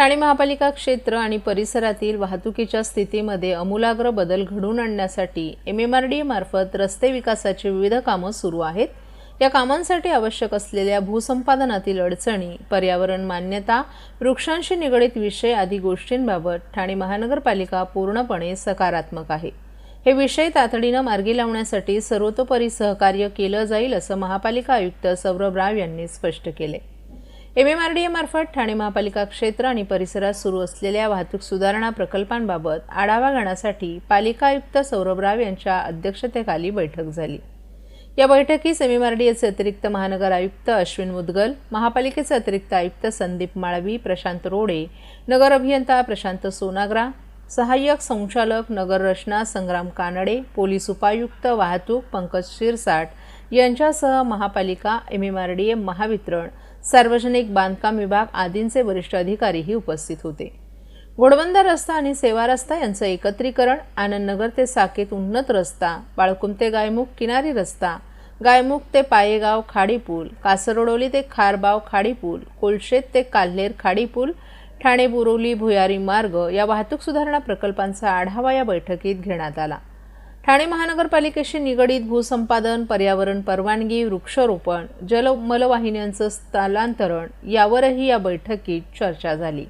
ठाणे महापालिका क्षेत्र आणि परिसरातील वाहतुकीच्या स्थितीमध्ये अमूलाग्र बदल घडवून आणण्यासाठी एम एम आर डी मार्फत रस्ते विकासाची विविध कामं सुरू आहेत. या कामांसाठी आवश्यक असलेल्या भूसंपादनातील अडचणी पर्यावरण मान्यता वृक्षांशी निगडित विषय आदी गोष्टींबाबत ठाणे महानगरपालिका पूर्णपणे सकारात्मक आहे. हे विषय तातडीनं मार्गी लावण्यासाठी सर्वतोपरी सहकार्य केलं जाईल असं महापालिका आयुक्त सौरभ राव यांनी स्पष्ट केले एम एम आर डी एमार्फत ठाणे महापालिका क्षेत्र आणि परिसरात सुरू असलेल्या वाहतूक सुधारणा प्रकल्पांबाबत आढावा घेण्यासाठी पालिका आयुक्त सौरभ राव यांच्या अध्यक्षतेखाली बैठक झाली. या बैठकीस एम एम आर डी एचे अतिरिक्त महानगर आयुक्त अश्विन मुदगल महापालिकेचे अतिरिक्त आयुक्त संदीप माळवी प्रशांत रोडे नगर अभियंता प्रशांत सोनाग्रा सहाय्यक संचालक नगर रचना संग्राम कानडे पोलीस उपायुक्त वाहतूक पंकज शिरसाट यांच्यासह महापालिका M M R D M Mahavitaran सार्वजनिक बांधकाम विभाग आदींचे वरिष्ठ अधिकारीही उपस्थित होते. घोडबंदर रस्ता आणि सेवा रस्ता यांचं एकत्रीकरण आनंदनगर ते साकेत उन्नत रस्ता बाळकुम ते गायमुख किनारी रस्ता गायमुख ते पायेगाव खाडीपूल कासरडोली ते खारबाव खाडीपूल कोलशेत ते काल्हेर खाडीपूल ठाणे बुरोली भुयारी मार्ग या वाहतूक सुधारणा प्रकल्पांचा आढावा या बैठकीत घेण्यात आला. ठाणे महानगरपालिकेशी निगडीत भूसंपादन पर्यावरण परवानगी वृक्षारोपण जल मलवाहिन्यांचं स्थलांतरण यावरही या बैठकीत चर्चा झाली.